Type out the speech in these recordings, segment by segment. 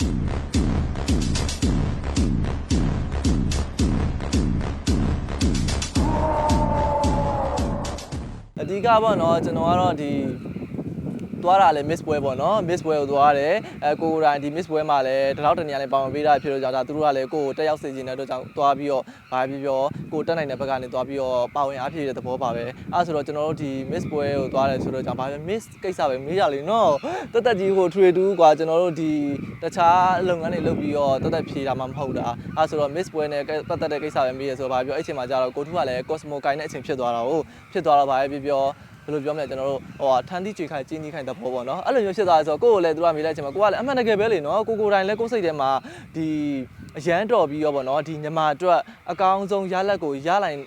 အဓိကပေါ့နော်ကျွန်တော်ကတော့ဒီ သွားတာလဲ miss ပွဲပေါ့နော် miss ပွဲကိုသွားတယ်အဲကိုကိုယ်တိုင်ဒီ miss ပွဲမှာလဲဒီလောက်တနေရာလဲပါဝင်ပေးတာဖြစ်လို့ကြောင့်ဒါသူတို့ကလည်းကိုကိုတက်ရောက်စေချင်တဲ့အတွက်ကြောင့်သွားပြီးတော့ဘာပြောပြောကိုတက်နိုင်တဲ့ဘက်ကနေသွားပြီးတော့ပါဝင်အားဖြည့်တဲ့သဘောပါပဲအဲဆိုတော့ကျွန်တော်တို့ဒီ miss ပွဲကိုသွားတယ်ဆိုတော့ကြောင့်ဘာပဲ miss ကိစ္စပဲမေးကြလေနော်တက်တက်ကြီးကိုထွေတူးกว่าကျွန်တော်တို့ဒီတခြားလုပ်ငန်းတွေလုပ်ပြီးတော့တက်တက်ဖြေတာမှမဟုတ်တာအဲဆိုတော့ miss ပွဲနဲ့တက်တက်တဲ့ကိစ္စပဲမေးရဆိုတော့ဘာပြောအဲ့ချိန်မှာကျတော့ကိုထူးကလည်း Cosmo ကိုင်းတဲ့အချိန်ဖြစ်သွားတာဟုတ်ဖြစ်သွားတော့ဘာပဲပြောပြော ဘယ်လိုပြောမလဲကျွန်တော်တို့ဟိုဟာထန်းတိကြွေခိုင်ကျင်းကြီးခိုင်တဲ့ဘောပေါ့နော်အဲ့လိုမျိုးဖြစ်သွားတယ်ဆိုတော့ကိုယ့်ကိုလည်းသူတို့ကမေးလိုက်ချင်မှာကိုကလည်းအမှန်တကယ်ပဲလေနော်ကိုကိုယ်တိုင်လည်းကိုယ်စိတ်ထဲမှာဒီအရန်တော်ပြီးရောပေါ့နော်ဒီညမာအတွက်အကောင်းဆုံးရလက်ကိုရလိုက်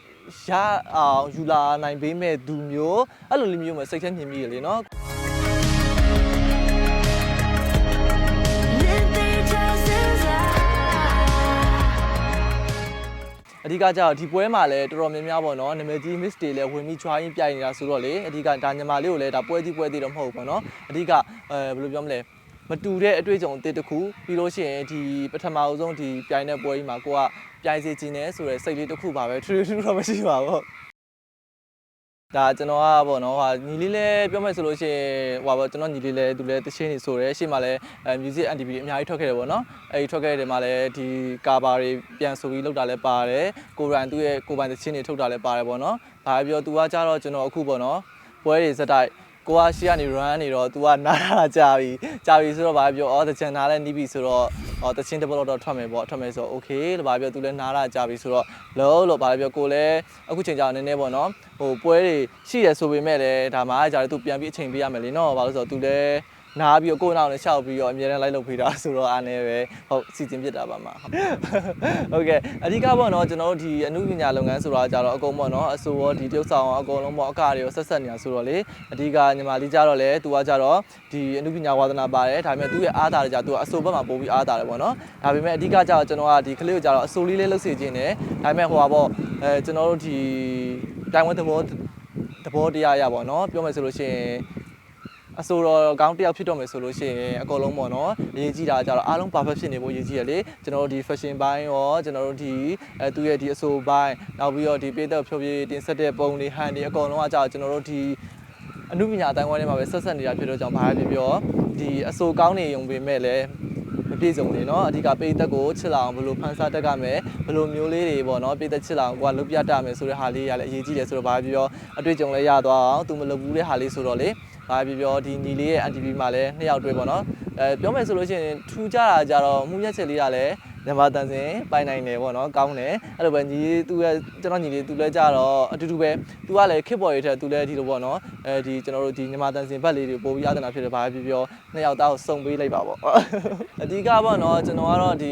ရအောင်ယူလာနိုင်ပေးမဲ့သူမျိုးအဲ့လိုလေးမျိုးမှစိတ်ထဲမြင်မိရလေနော် အဓိကကျတော့ဒီပွဲမှာလည်းတော်တော်များများပေါ့နော်နာမည်ကြီး miss တွေလည်းဝင်ပြီး try ပြိုင်နေတာဆိုတော့လေအဓိကဒါညမာလေးကိုလည်းဒါပွဲကြီးပွဲသေးတော့မဟုတ်ဘူးပေါ့နော်အဓိကအဲဘယ်လိုပြောမလဲမတူတဲ့အတွေ့အကြုံအသစ်တစ်ခုပြီးလို့ရှိရင်ဒီပထမအဆုံးဒီပြိုင်တဲ့ပွဲကြီးမှာကိုကပြိုင်စီခြင်းနဲ့ဆိုရယ်စိတ်လေးတစ်ခုပါပဲထူးထူးတော့မရှိပါဘူး ဒါကျွန်တော်ကပေါ့နော်ဟာညီလေးလည်းပြောမယ်ဆိုလို့ရှိရင်ဟိုပါပေါ့ကျွန်တော်ညီလေးလည်းသူလည်းတချင်းနေဆိုရဲရှေ့မှာလည်းအဲ music NTV အများကြီးထွက်ခဲ့တယ်ပေါ့နော်အဲဒီထွက်ခဲ့တဲ့မှာလည်းဒီကာဘာတွေပြန်ဆိုပြီးလောက်တာလည်းပါတယ်ကိုရန်သူ့ရဲ့ကိုပိုင်တချင်းတွေထုတ်တာလည်းပါတယ်ပေါ့နော်ဘာပြောသူကကြတော့ကျွန်တော်အခုပေါ့နော်ပွဲတွေစတိုက်ကိုကရှေ့ကနေ run နေတော့ तू ကနားတာကြာပြီကြာပြီဆိုတော့ဘာပြောအော်တချန်နားလည်းနီးပြီဆိုတော့ အော်တချင်းတစ်ပတ်တော့ထွက်မယ်ပေါ့ထွက်မယ်ဆိုတော့ okay လို့ပါပြောသူလည်းနားလာကြပြီဆိုတော့လုံးလို့ပါပြောကိုလည်းအခုချိန်ကြာနေနေပေါ့နော်ဟိုပွဲတွေရှိရဆိုပေမဲ့လည်းဒါမှကြားတယ်သူပြန်ပြီးအချိန်ပေးရမယ်လေနော်ဘာလို့ဆိုတော့သူလည်း နားပြီးတော့ကိုယ့်နောက်နဲ့ရှောက်ပြီးတော့အမြဲတမ်းလိုက်လုပ်ပေးတာဆိုတော့အားနေပဲဟုတ်စီစဉ်ပြစ်တာပါမှာဟုတ်ကဲ့အဓိကပေါ့နော်ကျွန်တော်တို့ဒီအမှုပညာလုပ်ငန်းဆိုတာကြတော့အကုန်ပေါ့နော်အဆိုရောဒီတရုပ်ဆောင်ရောအကုန်လုံးပေါ့အကတွေရောဆက်ဆက်နေတာဆိုတော့လေအဓိကညီမလေးကြတော့လေသူကကြတော့ဒီအမှုပညာဝါသနာပါတယ်ဒါပေမဲ့သူ့ရဲ့အားသာတွေကြသူကအဆိုဘက်မှာပို့ပြီးအားသာတယ်ပေါ့နော်ဒါပေမဲ့အဓိကကြတော့ကျွန်တော်ကဒီကလေးကိုကြတော့အဆိုလေးလေးလှုပ်စေခြင်းနဲ့ဒါပေမဲ့ဟိုပါပေါ့အဲကျွန်တော်တို့ဒီတိုင်ဝမ်သဘောသဘောတရားရပါတော့เนาะပြောမယ်ဆိုလို့ရှိရင် အဆိုတော်ကောင်းတစ်ယောက်ဖြစ်တော့မယ်ဆိုလို့ရှိရင်အကုန်လုံးပေါ့နော်အရေးကြီးတာကြတော့အားလုံး perfect ဖြစ်နေဖို့အရေးကြီးရလေကျွန်တော်တို့ဒီ fashion ဘိုင်းရောကျွန်တော်တို့ဒီအဲသူရဲ့ဒီအဆိုဘိုင်းနောက်ပြီးတော့ဒီပေးတဲ့ဖြိုးဖြေးတင်ဆက်တဲ့ပုံတွေဟန်တွေအကုန်လုံးကကြတော့ကျွန်တော်တို့ဒီအမှုပညာအတိုင်းဝိုင်းထဲမှာပဲဆက်ဆက်နေတာဖြစ်တော့ကြောင့်ဘာပဲပြောပြောဒီအဆိုကောင်းနေုံပေမဲ့လည်းမပြည့်စုံနေเนาะအဓိကပေးသက်ကိုချစ်လာအောင်ဘယ်လိုဖန်ဆားတတ်ကြမယ်ဘယ်လိုမျိုးလေးတွေပေါ့เนาะပေးသက်ချစ်လာအောင်ကိုကလုပ်ပြတတ်မယ်ဆိုတဲ့ဟာလေးရလည်းအရေးကြီးတယ်ဆိုတော့ဘာပဲပြောအတွေ့အကြုံလည်းရသွားအောင်သူမလုပ်ဘူးတဲ့ဟာလေးဆိုတော့လေ ဘာပြောပြောဒီညီလေးရဲ့ NTV မှာလည်းနှစ်ယောက်တွေ့ပေါ့နော်အဲပြောမယ်ဆိုလို့ရှိရင်ထူကြတာကြတော့မှုရက်ချက်လေးတာလည်းနံပါတ်တန်စင်ပိုင်နိုင်တယ်ပေါ့နော်ကောင်းတယ်အဲ့လိုပဲညီလေးသူကကျွန်တော်ညီလေးသူလည်းကြတော့အတူတူပဲသူကလည်းခစ်ပေါ်ရတဲ့သူလည်းဒီလိုပေါ့နော်အဲဒီကျွန်တော်တို့ဒီညီမတန်စင်ဘက်လေးတွေပို့ပြီးရတနာဖြစ်တယ်ဘာပြောပြောနှစ်ယောက်သားကိုစုံပေးလိုက်ပါပေါ့အဓိကပေါ့နော်ကျွန်တော်ကတော့ဒီ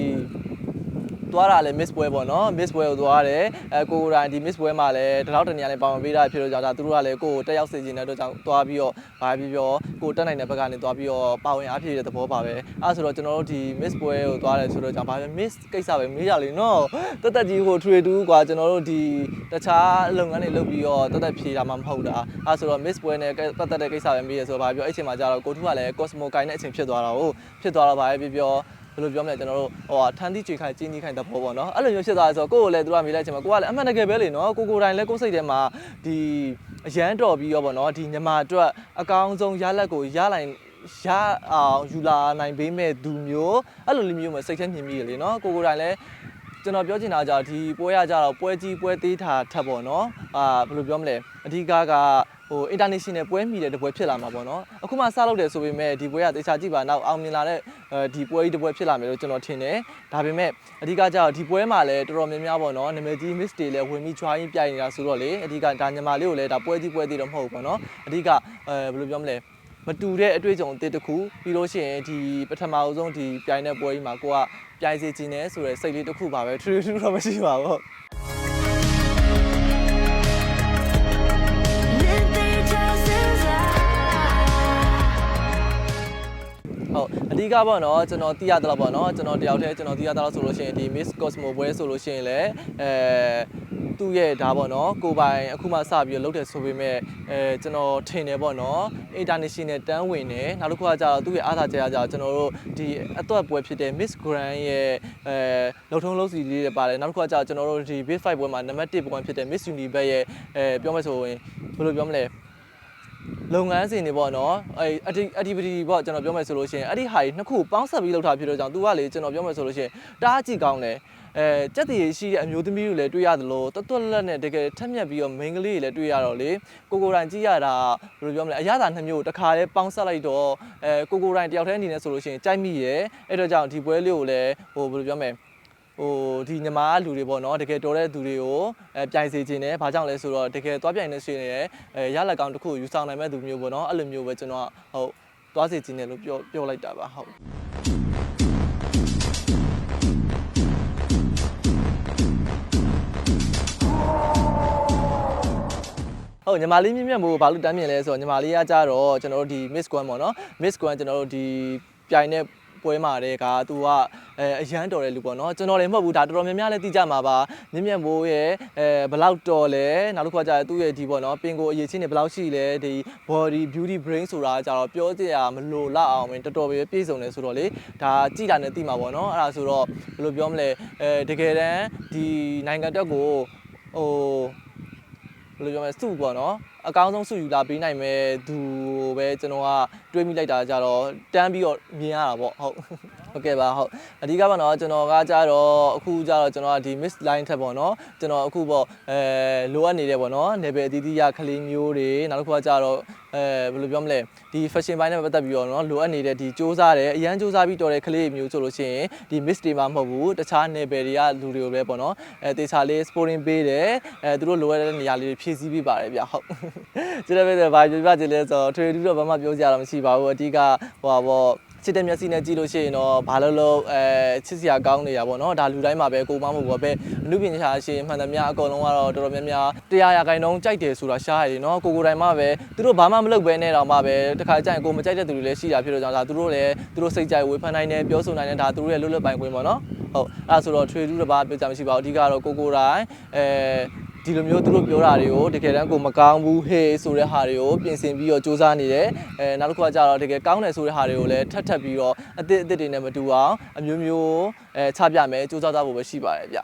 သွားတာလဲ miss ပွဲပေါ့နော် miss ပွဲကိုသွားတယ်အဲကိုကိုယ်တိုင်ဒီ miss ပွဲမှာလည်းဒီလောက်တနေရာလဲပါဝင်ပေးတာဖြစ်လို့ကြောင့်ဒါသူတို့ကလည်းကိုကိုတက်ရောက်စေချင်တဲ့အတွက်ကြောင့်သွားပြီးတော့ဘာပဲပြောပြောကိုတက်နိုင်တဲ့ဘက်ကနေသွားပြီးတော့ပါဝင်အားဖြည့်တဲ့သဘောပါပဲအဲဆိုတော့ကျွန်တော်တို့ဒီ miss ပွဲကိုသွားတယ်ဆိုတော့ကြောင့်ဘာပဲ miss ကိစ္စပဲမေးကြလေနော်တက်တက်ကြီးကိုထွေတူးกว่าကျွန်တော်တို့ဒီတခြားလုပ်ငန်းတွေလုပ်ပြီးတော့တက်တက်ဖြေတာမှမဟုတ်တာအဲဆိုတော့ miss ပွဲနဲ့ပတ်သက်တဲ့ကိစ္စပဲမေးရဆိုတော့ဘာပြောအဲ့ချိန်မှာကျတော့ကိုထူးကလည်း Cosmo ကိုင်းတဲ့အချိန်ဖြစ်သွားတာဟုတ်ဖြစ်သွားတော့ဘာပဲပြောပြော ဘယ်လိုပြောမလဲကျွန်တော်တို့ဟိုဟာထန်းတိကြွေခိုင်ကျင်းကြီးခိုင်တဲ့ဘောပေါ့နော်အဲ့လိုမျိုးဖြစ်သွားတယ်ဆိုတော့ကိုယ့်ကိုလည်းသူကမေးလိုက်ချင်မှာကိုကလည်းအမှန်တကယ်ပဲလေနော်ကိုကိုယ်တိုင်လည်းကိုယ်စိတ်ထဲမှာဒီအရန်တော်ပြီးရောပေါ့နော်ဒီညမာအတွက်အကောင်းဆုံးရလက်ကိုရလိုက်ရအောင်ယူလာနိုင်ပေးမဲ့သူမျိုးအဲ့လိုလေးမျိုးမှစိတ်ထဲမြင်မိရလေနော်ကိုကိုယ်တိုင်လည်း ကျွန်တော်ပြောချင်တာကြဒီပွဲရကြတော့ပွဲကြီးပွဲသေးတာထပ်ပေါ့နော်အာဘယ်လိုပြောမလဲအဓိကကဟို international ပွဲမိတဲ့တပွဲဖြစ်လာမှာပေါ့နော်အခုမှစလုပ်တယ်ဆိုပေမဲ့ဒီပွဲကတေချာကြည့်ပါနောက်အောင်မြင်လာတဲ့အဲဒီပွဲကြီးတပွဲဖြစ်လာမယ်လို့ကျွန်တော်ထင်တယ်ဒါပေမဲ့အဓိကကျတော့ဒီပွဲမှာလည်းတော်တော်များများပေါ့နော်နာမည်ကြီး miss တွေလည်းဝင်ပြီး try ပြိုင်နေတာဆိုတော့လေအဓိကဒါညမာလေးကိုလည်းဒါပွဲကြီးပွဲသေးတော့မဟုတ်ဘူးပေါ့နော်အဓိကအဲဘယ်လိုပြောမလဲ မတူတဲ့အတွေ့အကြုံအသစ်တစ်ခုပြီးလို့ရှိရင်ဒီပထမအဆုံးဒီပြိုင်တဲ့ပွဲကြီးမှာကိုကပြိုင်စေခြင်းနဲ့ဆိုရယ်စိတ်လေးတစ်ခုပါပဲထူးထူးတော့မရှိပါဘူးဟုတ်အဓိကပေါ့နော်ကျွန်တော်သိရတော့ပေါ့နော်ကျွန်တော်တယောက်တည်းကျွန်တော်သိရတော့ဆိုလို့ရှိရင်ဒီ Miss Cosmo ပွဲဆိုလို့ရှိရင်လည်းအဲဒီ သူ့ရဲ့ဒါပေါ့နော်ကိုပိုင်အခုမှစပြီးတော့လုပ်တယ်ဆိုပေမဲ့အဲကျွန်တော်ထင်တယ်ပေါ့နော် international တန်းဝင်တယ်နောက်တစ်ခုကကျတော့သူ့ရဲ့အားသာချက်အရကျတော့ကျွန်တော်တို့ဒီအသွက်ပွဲဖြစ်တဲ့ Miss Grand ရဲ့အဲလုံထုံးလုံးစီလေးတွေပါတယ်နောက်တစ်ခုကကျတော့ကျွန်တော်တို့ဒီ Big 5ပွဲမှာနံပါတ်1ပွဲဖြစ်တဲ့ Miss Universe ရဲ့အဲပြောမယ်ဆိုရင်ဘယ်လိုပြောမလဲ လုပ်ငန်းစဉ်တွေပေါ့နော်အဲ activity ပေါ့ကျွန်တော်ပြောမယ်ဆိုလို့ရှိရင်အဲ့ဒီဟာကြီးနှစ်ခုပေါင်းဆက်ပြီးလုပ်ထားဖြစ်တော့ကြောင့်သူကလေကျွန်တော်ပြောမယ်ဆိုလို့ရှိရင်တအားကြည့်ကောင်းတယ်အဲစက်တည်ရှိတဲ့အမျိုးသမီးတွေလည်းတွေ့ရတယ်လို့တွတ်တွတ်လက်နဲ့တကယ်ထက်မြက်ပြီးတော့ main ကလေးတွေလည်းတွေ့ရတော့လေကိုကိုတိုင်ကြည့်ရတာဘယ်လိုပြောမလဲအရသာနှစ်မျိုးတစ်ခါတည်းပေါင်းဆက်လိုက်တော့အဲကိုကိုတိုင်တယောက်တည်းအနေနဲ့ဆိုလို့ရှိရင်ကြိုက်မိရယ်အဲ့တော့ကြောင့်ဒီပွဲလေးကိုလည်းဟိုဘယ်လိုပြောမလဲ ဟိုဒီညီမလူတွေပေါ့နော်တကယ်တော်တဲ့သူတွေကိုအဲပြိုင်စေခြင်းနဲ့ဘာကြောင့်လဲဆိုတော့တကယ်သွားပြိုင်နေရှင်ရဲ့အဲရလက်ကောင်တစ်ခုယူဆောင်နိုင်မဲ့သူမျိုးပေါ့နော်အဲ့လိုမျိုးပဲကျွန်တော်ကဟုတ်သွားစေခြင်းနဲ့လို့ပြောပြောလိုက်တာပါဟုတ်ဟုတ်ညီမလေးမြင့်မြတ်မို့ဘာလို့တမ်းမြင်လဲဆိုတော့ညီမလေးကကြတော့ကျွန်တော်တို့ဒီ Miss Gwan ပေါ့နော် Miss Gwan ကျွန်တော်တို့ဒီပြိုင်တဲ့ ပွဲမှာတဲ့ကသူကအဲအရန်တော်တဲ့လူပေါ့နော်ကျွန်တော်လည်းမဟုတ်ဘူးဒါတော်တော်များများလည်းသိကြမှာပါမြင့်မြတ်မိုးရဲ့အဲဘလောက်တော်လဲနောက်တစ်ခုကကြတော့သူ့ရဲ့ဒီပေါ့နော်ပင်ကိုအရေးချင်းတွေဘလောက်ရှိလဲဒီ body beauty brain ဆိုတာကြတော့ပြောကြရမလို့လောက်အောင်ဝင်တော်တော်ပဲပြည့်စုံတယ်ဆိုတော့လေဒါကြည်တာနဲ့သိမှာပေါ့နော်အဲ့ဒါဆိုတော့ဘယ်လိုပြောမလဲအဲတကယ်တမ်းဒီနိုင်ငံတက်ကိုဟို ဘယ်လိုပြောမလဲစုပေါ့နော်အကောင်းဆုံးစုယူလာပေးနိုင်မဲ့သူပဲကျွန်တော်ကတွေးမိလိုက်တာကြတော့တန်းပြီးတော့မြင်ရတာပေါ့ဟုတ်ဟုတ်ကဲ့ပါဟုတ်အဓိကပေါ့နော်ကျွန်တော်ကကြတော့အခုကြတော့ကျွန်တော်ကဒီ miss line ထက်ပေါ့နော်ကျွန်တော်အခုပေါ့အဲလိုအပ်နေတယ်ပေါ့နော် level အသီးသီးရကလေးမျိုးတွေနောက်တစ်ခုကကြတော့ အဲဘယ်လိုပြောမလဲဒီ fashion ဘိုင်းနဲ့ပတ်သက်ပြီးတော့เนาะလိုအပ်နေတဲ့ဒီစူးစမ်းတယ်အရန်စူးစမ်းပြီးတော်တဲ့ကလေးမျိုးဆိုလို့ရှိရင်ဒီ miss တွေမှာမဟုတ်ဘူးတခြား level တွေကလူတွေကိုပဲပေါ့เนาะအဲတေချာလေး sporting ပေးတယ်အဲသူတို့လိုအပ်တဲ့နေရာလေးတွေဖြည့်ဆည်းပေးပါတယ်ဗျဟုတ်ကျတဲ့ပဲဘာပြောပြချင်လဲဆိုတော့ထွေထူးတော့ဘာမှပြောကြတာမရှိပါဘူးအဓိကဟိုပါပေါ့ ချစ်တဲ့မျက်စိနဲ့ကြည့်လို့ရှိရင်တော့ဘာလို့လို့အဲချစ်စရာကောင်းနေတာပေါ့နော်ဒါလူတိုင်းမှာပဲကိုမမဟုတ်ဘူးပဲအမှုပညာရှင်မှန်သမျှအကုန်လုံးကတော့တော်တော်များများတရားရာခိုင်နှုန်းကြိုက်တယ်ဆိုတာရှားရတယ်နော်ကိုကိုတိုင်းမှာပဲသူတို့ဘာမှမလုပ်ဘဲနဲ့တော့မှပဲတခါကြရင်ကိုမကြိုက်တဲ့သူတွေလည်းရှိတာဖြစ်တော့ကြောင့်ဒါသူတို့လည်းသူတို့စိတ်ကြိုက်ဝေဖန်နိုင်တယ်ပြောဆိုနိုင်တယ်ဒါသူတို့ရဲ့လွတ်လပ်ပိုင်ခွင့်ပေါ့နော်ဟုတ်အဲ့ဒါဆိုတော့ထွေတူတပါပြောကြမရှိပါဘူးအဓိကတော့ကိုကိုတိုင်းအဲ ဒီလိုမျိုးသူတို့ပြောတာတွေကိုတကယ်တမ်းကိုမကောင်းဘူးဟေးဆိုတဲ့ဟာတွေကိုပြင်ဆင်ပြီးတော့စူးစမ်းနေတယ်အဲနောက်တစ်ခုကကြတော့တကယ်ကောင်းတယ်ဆိုတဲ့ဟာတွေကိုလည်းထပ်ထပ်ပြီးတော့အစ်စ်အစ်စ်တွေနဲ့မတူအောင်အမျိုးမျိုးအဲချပြမယ်စူးစမ်းသားဖို့ပဲရှိပါတယ်ဗျ